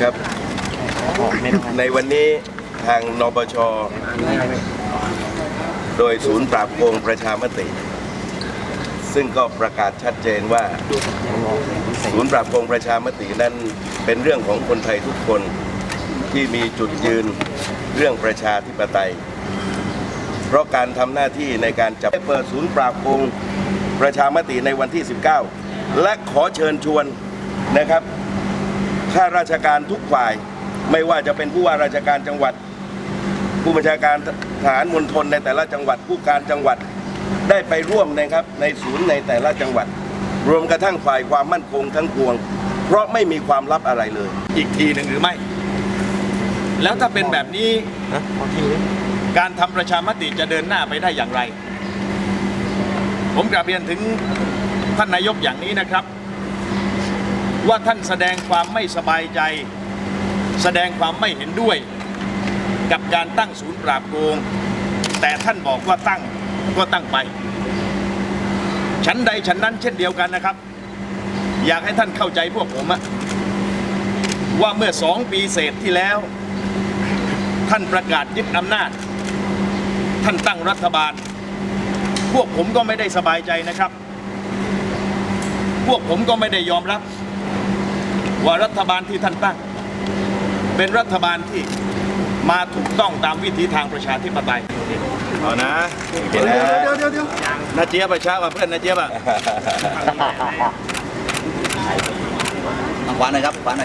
ครับ ในวันนี้ทางนปช โดยศูนย์ปราบโกงประชามติ ซึ่งก็ประกาศชัดเจนว่า ศูนย์ปราบโกงประชามตินั้นเป็นเรื่องของคนไทยทุกคนที่มีจุดยืนเรื่องประชาธิปไตย เพราะการทำหน้าที่ในการจับเปิดศูนย์ปราบโกงประชามติในวันที่ 19 และขอเชิญชวนนะครับ ข้าราชการทุกฝ่าย ไม่ว่าจะเป็นผู้ว่าราชการจังหวัด ผู้บัญชาการทหารมณฑลในแต่ละจังหวัด ผู้การจังหวัดได้ไปร่วมนะครับในศูนย์ในแต่ละจังหวัด รวมกระทั่งฝ่ายความมั่นคงทั้งปวง เพราะไม่มีความลับอะไรเลย อีกทีหนึ่งหรือไม่ แล้วถ้าเป็นแบบนี้การทำประชามติจะเดินหน้าไปได้อย่างไร ผมกราบเรียนถึงท่านนายกอย่างนี้นะครับ ว่าท่านแสดงความไม่สบายใจ แสดงความไม่เห็นด้วย กับการตั้งศูนย์ปราบโกง แต่ท่านบอกว่าตั้งก็ตั้งไป ชั้นใดชั้นนั้นเช่นเดียวกันนะครับ อยากให้ท่านเข้าใจพวกผมว่าเมื่อสองปีเศษที่แล้ว ท่านประกาศยึดอำนาจ ท่านตั้งรัฐบาล พวกผมก็ไม่ได้สบายใจนะครับ พวกผมก็ไม่ได้ยอมรับ ว่ารัฐบาลที่ท่านตั้ง เป็นรัฐบาลที่มาถูกต้องตามวิถีทางประชาธิปไตยเอานะเดี๋ยวเดี๋ยวเดี๋ยวเดี๋ยวนาเจี๊ยบประชากับเพื่อนนาเจี๊ยบอะขวาหน่อยครับขวาหน่อย